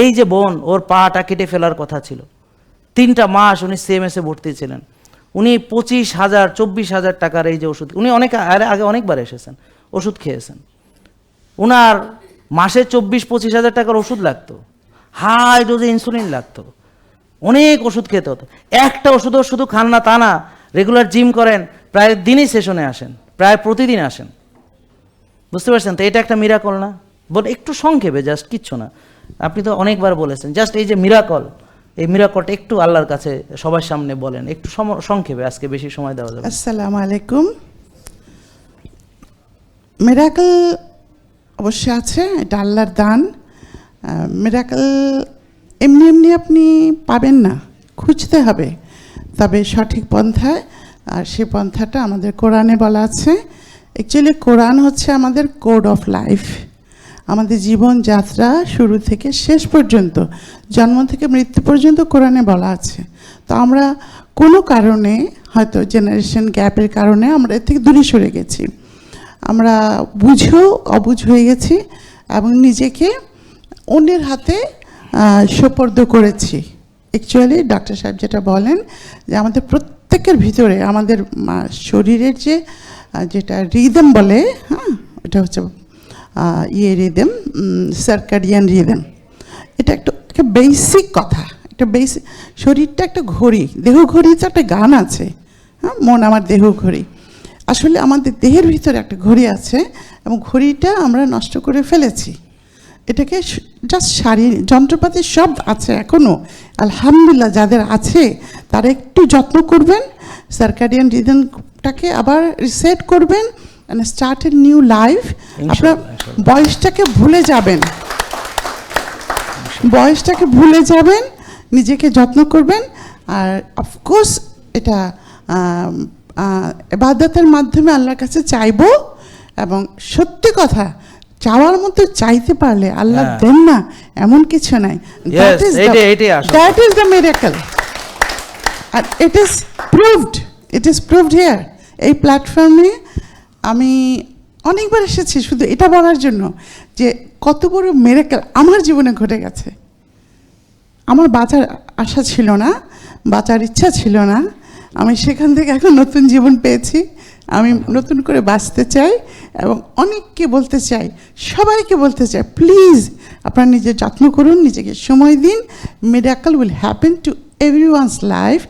এই যে বোন, ওর পাটা কেটে ফেলার কথা ছিল। তিনটা মাস উনি সিএমএসে ভর্তি ছিলেন। উনি পঁচিশ হাজার, চব্বিশ হাজার টাকার এই যে ওষুধ, উনি অনেক আগে অনেকবার এসেছেন, ওষুধ খেয়েছেন। ওনার মাসে চব্বিশ, পঁচিশ হাজার টাকার ওষুধ লাগতো। হাই ডোজে ইনসুলিন লাগতো। অনেক ওষুধ খেতে হতো। একটা ওষুধও শুধু খান না, তা না, রেগুলার জিম করেন, প্রায় দিনই সেশনে আসেন, প্রায় প্রতিদিন আসেন। বুঝতে পারছেন তো? এটা একটা মিরাকল না? বল একটু সংক্ষেপে জাস্ট কিচ্ছু না। আপনি তো অনেকবার বলেছেন জাস্ট এই যে মিরাকল এই মিরাকলটা একটু আল্লাহর কাছে, সবার সামনে বলেন, একটু সংক্ষেপে আজকে বেশি সময় দেওয়া যাবে। আসসালামু আলাইকুম। মিরাকল অবশ্যই আছে, এটা আল্লাহর দান। মিরাকল এমনি এমনি আপনি পাবেন না, খুঁজতে হবে। তবে সঠিক পন্থায়, আর সে পন্থাটা আমাদের কোরআনে বলা আছে। অ্যাকচুয়ালি কোরআন হচ্ছে আমাদের কোড অফ লাইফ আমাদের জীবনযাত্রা শুরু থেকে শেষ পর্যন্ত, জন্ম থেকে মৃত্যু পর্যন্ত কোরআনে বলা আছে। তো আমরা কোনো কারণে, হয়তো জেনারেশন গ্যাপের কারণে আমরা এর থেকে দূরে সরে গেছি। আমরা বুঝেও অবুঝ হয়ে গেছি এবং নিজেকে অন্যের হাতে সোপর্দ করেছি। অ্যাকচুয়ালি ডাক্তার সাহেব যেটা বলেন যে আমাদের প্রত্যেকের ভিতরে আমাদের শরীরের যে যেটা রিদম বলে হ্যাঁ এটা হচ্ছে ইয়ে রিদম সার্কাডিয়ান রিদম এটা একটা একটা বেসিক কথা, একটা বেসিক শরীরটা একটা ঘড়ি দেহ ঘড়ি তো একটা গান আছে হ্যাঁ মন আমার দেহ ঘড়ি আসলে আমাদের দেহের ভিতরে একটা ঘড়ি আছে এবং ঘড়িটা আমরা নষ্ট করে ফেলেছি। এটাকে জাস্ট শারীরিক যন্ত্রপাতি সব আছে এখনও আলহামদুলিল্লাহ যাদের আছে, তারা একটু যত্ন করবেন সার্কাডিয়ান রিদনটাকে আবার রিসেট করবেন স্টার্ট এ নিউ লাইফ আপনার বয়সটাকে ভুলে যাবেন। বয়সটাকে ভুলে যাবেন নিজেকে যত্ন করবেন আর অফকোর্স এটা এবাদতের মাধ্যমে আল্লাহর কাছে চাইব এবং সত্যি কথা চাওয়ার মতো চাইতে পারলে আল্লাহ হ্যাঁ। দেন না এমন কিছু নাই। That is the miracle R it is proved it is proved here এই প্ল্যাটফর্মে আমি অনেকবার এসেছি শুধু এটা বলার জন্য যে কত বড় মেরেকেল আমার জীবনে ঘটে গেছে। আমার বাঁচার আশা ছিল না বাঁচার ইচ্ছা ছিল না। আমি সেখান থেকে এখন নতুন জীবন পেয়েছি। আমি নতুন করে বাঁচতে চাই এবং অনেককে বলতে চাই সবাইকে বলতে চাই প্লিজ আপনারা নিজের যত্ন করুন নিজেকে সময় দিন। Miracle will happen to every one's life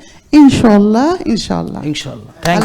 ইনশাল্লাহ ইনশাল্লাহ ইনশাল্লাহ থ্যাংক